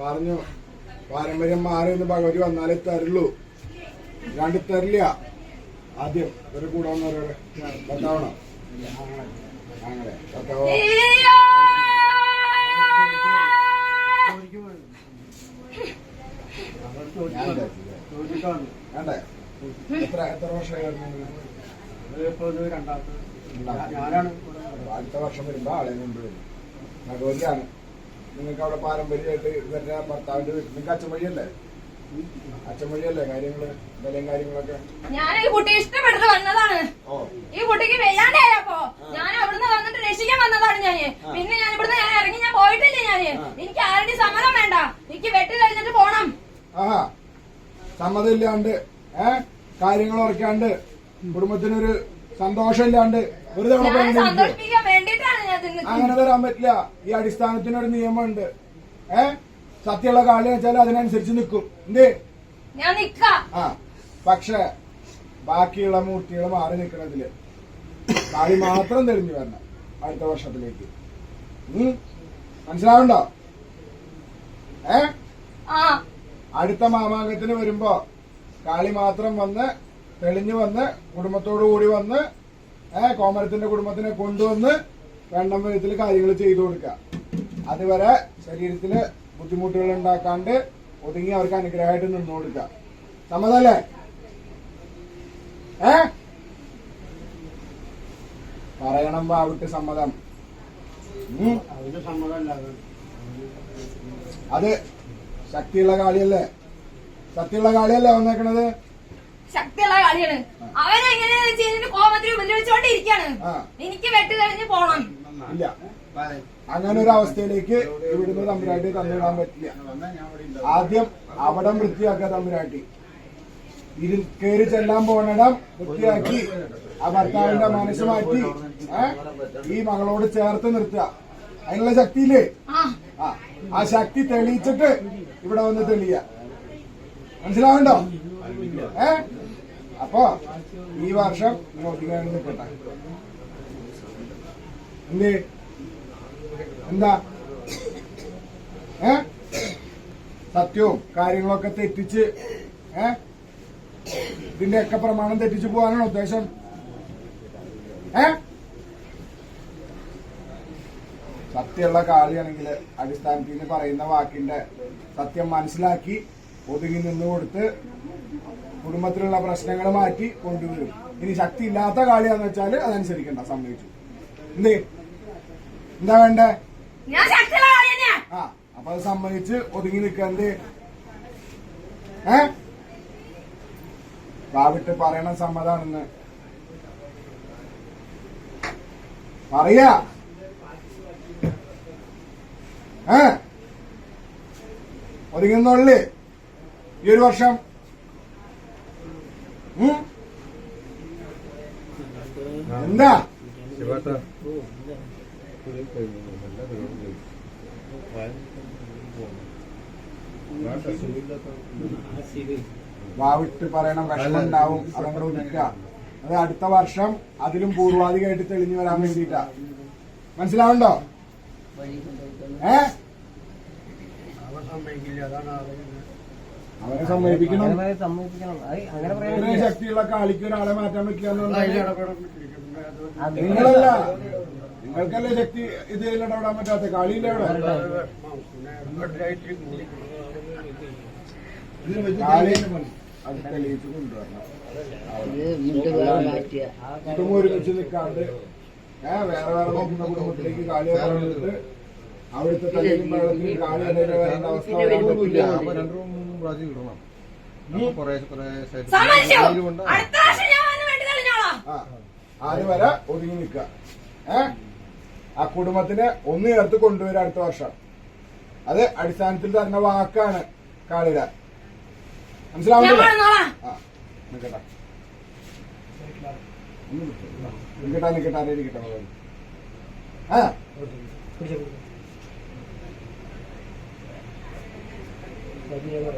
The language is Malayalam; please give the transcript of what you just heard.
പറഞ്ഞു. പാരമ്പര്യം മാറി എന്ന് ഭഗവതി വന്നാലേ തരുള്ളൂ. രണ്ട് തരില്ല. ആദ്യം ഒരു കൂടെ വന്നവരോട് ഭർത്താവണോ അങ്ങനെ. വിചാരിച്ചില്ല. വേണ്ടേ എത്ര എത്ര വർഷമായിരുന്നു ഞാനാണ് അടുത്ത വർഷം വരുമ്പോ ആളെ കൊണ്ടുവരും. ഭഗവതിയാണ്. നിങ്ങൾക്ക് അവിടെ പാരമ്പര്യമായിട്ട് ഇവരുടെ ഭർത്താവിന്റെ വീട്ടിൽ നിങ്ങൾക്ക് അച്ഛൻ വഴിയല്ലേ അച്ഛൻ വഴിയല്ലേ കാര്യങ്ങൾ? വിലയും കാര്യങ്ങളൊക്കെ? ഞാൻ ഈ കുട്ടി ഇഷ്ടപ്പെട്ടിട്ട് വന്നതാണ്. ഈ കുട്ടിക്ക് വെയ്യാണ്ടായപ്പോ ഞാൻ അവിടുന്ന് വന്നിട്ട് രക്ഷിക്കാൻ വന്നതാണ് ഞാൻ. പിന്നെ ഞാൻ ഇവിടുന്ന് ഞാൻ ഇറങ്ങി ഞാൻ പോയിട്ടില്ല ഞാൻ. എനിക്ക് ആരുടെ സമ്മതം വേണ്ട. എനിക്ക് വെട്ടി കഴിഞ്ഞിട്ട് പോണം. ആഹാ. സമ്മതമില്ലാണ്ട് ഏ? കാര്യങ്ങൾ ഉറക്കാണ്ട് കുടുംബത്തിനൊരു സന്തോഷമില്ലാണ്ട് ഒരു തവണ അങ്ങനെ തരാൻ പറ്റില്ല. ഈ അടിസ്ഥാനത്തിനൊരു നിയമമുണ്ട്. ഏ? സത്യമുള്ള കാലം വെച്ചാൽ അതിനനുസരിച്ച് നിൽക്കും. എന്തേ? ഞാൻ നിക്കാം. ആ. പക്ഷെ ബാക്കിയുള്ള മൂർത്തികൾ മാറി നിൽക്കണതിൽ കാളി മാത്രം തെളിഞ്ഞു വരണം അടുത്ത വർഷത്തിലേക്ക്? മനസ്സിലാവണ്ടോ ഏ? അടുത്ത മാമാങ്കത്തിന് വരുമ്പോ കാളി മാത്രം വന്ന് തെളിഞ്ഞു വന്ന് കുടുംബത്തോടു കൂടി വന്ന് ഏ കോമരത്തിന്റെ കുടുംബത്തിനെ കൊണ്ടുവന്ന് വേണ്ടം വിധത്തിൽ കാര്യങ്ങൾ ചെയ്തു കൊടുക്കുക. അതുവരെ ശരീരത്തിൽ ബുദ്ധിമുട്ടുകൾ ഉണ്ടാക്കാണ്ട് ഒതുങ്ങി അവർക്ക് അനുഗ്രഹമായിട്ട് നിന്നു കൊടുക്കുക. സമ്മതല്ലേ ഏ? പറയണം വാവിട്ട് സമ്മതം. അത് ശക്തിയുള്ള കാളിയല്ലേ? ശക്തിയുള്ള കാളിയല്ലേ വന്നേക്കണത്? ശക്തിയുള്ള കളിയാണ്. അവനെങ്ങനെ ചെയ്തിട്ട് കോപത്തിൽ ഉപദ്രവിച്ചോണ്ടിരിക്കാണ്. എനിക്ക് വെട്ട് കഴിഞ്ഞ് പോണം. ഇല്ല. അങ്ങനെ ഒരു അവസ്ഥയിലേക്ക് ഇവിടുന്ന് തമ്പുരാട്ടി തന്നിടാൻ പറ്റില്ല. ആദ്യം അവിടം വൃത്തിയാക്കുക തമ്പുരാട്ടി. ഇതിൽ കയറി ചെല്ലാൻ പോണിടം വൃത്തിയാക്കി ആ ഭർത്താവിന്റെ മനസ്സ് മാറ്റി? ഈ മകളോട് ചേർത്ത് നിർത്തുക. അതിനുള്ള ശക്തിയില്ലേ? ആ. ആ. ശക്തി തെളിയിച്ചിട്ട് ഇവിടെ വന്ന് തെളിയ മനസ്സിലാവണ്ടോ ഏ? അപ്പൊ ഈ വർഷം നോക്കിക്കാരുന്നപ്പെട്ട എന്ത്? എന്താ? ഏ? സത്യവും കാര്യങ്ങളൊക്കെ തെറ്റിച്ച് ഏ? ഇതിന്റെ ഒക്കെ പ്രമാണം തെറ്റിച്ച് പോകാനാണ് ഉദ്ദേശം? ഏ? സത്യമുള്ള കാളിയാണെങ്കിൽ അടിസ്ഥാനത്തിൽ പറയുന്ന വാക്കിന്റെ സത്യം മനസ്സിലാക്കി ഒതുങ്ങി നിന്ന് കൊടുത്ത് കുടുംബത്തിലുള്ള പ്രശ്നങ്ങൾ മാറ്റി കൊണ്ടുവരും. ഇനി ശക്തി ഇല്ലാത്ത കാളിയാന്ന് വെച്ചാൽ അതനുസരിക്കണ്ട സമ്മതിച്ചു. എന്തേ? എന്താ വേണ്ടേ? ആ അപ്പൊ അത് സമ്മതിച്ച് ഒതുങ്ങി നിൽക്ക. എന്തേ? ഏ? വാവിട്ട് പറയണ സമ്മതാണെന്ന്. പറയാ. ഏ? ഒതുങ്ങുന്നുള്ളു ഈ ഒരു വർഷം? എന്താ? വാവിട്ട് പറയണം വിഷമം ഉണ്ടാവും അതങ്ങോട്ട് ഒതുക്കുക അത് അടുത്ത വർഷം അതിലും പൂർവാധികമായിട്ട് തെളിഞ്ഞു വരാൻ വേണ്ടിയിട്ടാ. മനസ്സിലാവണ്ടോ ഏ? അതാണ് അവരെ സമ്മതിപ്പിക്കണം ഇത്രയും ശക്തിയുള്ള കാളിക്ക് ഒരാളെ മാറ്റാൻ അത് നിങ്ങളല്ല. നിങ്ങൾക്കല്ലേ ശക്തി ഇതിൽ ഇടപെടാൻ പറ്റാത്ത കാളിയില്ലേ കാളി അത് തെളിയിച്ച് കൊണ്ടുവരണം കുടുംബം ഒരുമിച്ച് നിൽക്കാണ്ട് ഏഹ് വേറെ വേറെ നോക്കുന്ന കുടുംബത്തിലേക്ക് കാളി അവിടുത്തെ വെള്ളത്തിലും കാളി അതിന്റെ വരേണ്ട അവസ്ഥ പ്രാവശ്യം ഇടണം. അപ്പൊ കുറേ കുറേ സൈഡ് സമ്മതിച്ചു. ഇതിലുണ്ട്. അടുത്ത വർഷം ഞാൻ വന്ന് വെട്ടി തെളിഞ്ഞോളാം. ആ ആര് വരെ ഒതുങ്ങി നിൽക്കുക. ആ കുടുംബത്തിനെ ഒന്ന് ചേർത്ത് കൊണ്ടുവരും അടുത്ത വർഷം. അത് അടിസ്ഥാനത്തിൽ തരുന്ന വാക്കാണ് കാളിട മനസ്സിലാവുന്നു മനസ്സിലാവുന്നില്ല ആ നിക്കട്ടെ ഒന്ന് നിക്കട്ടെ നിക്കട്ടെ ആരെ ഇരിക്കട്ടെ മകളെ. ആ. Gracias.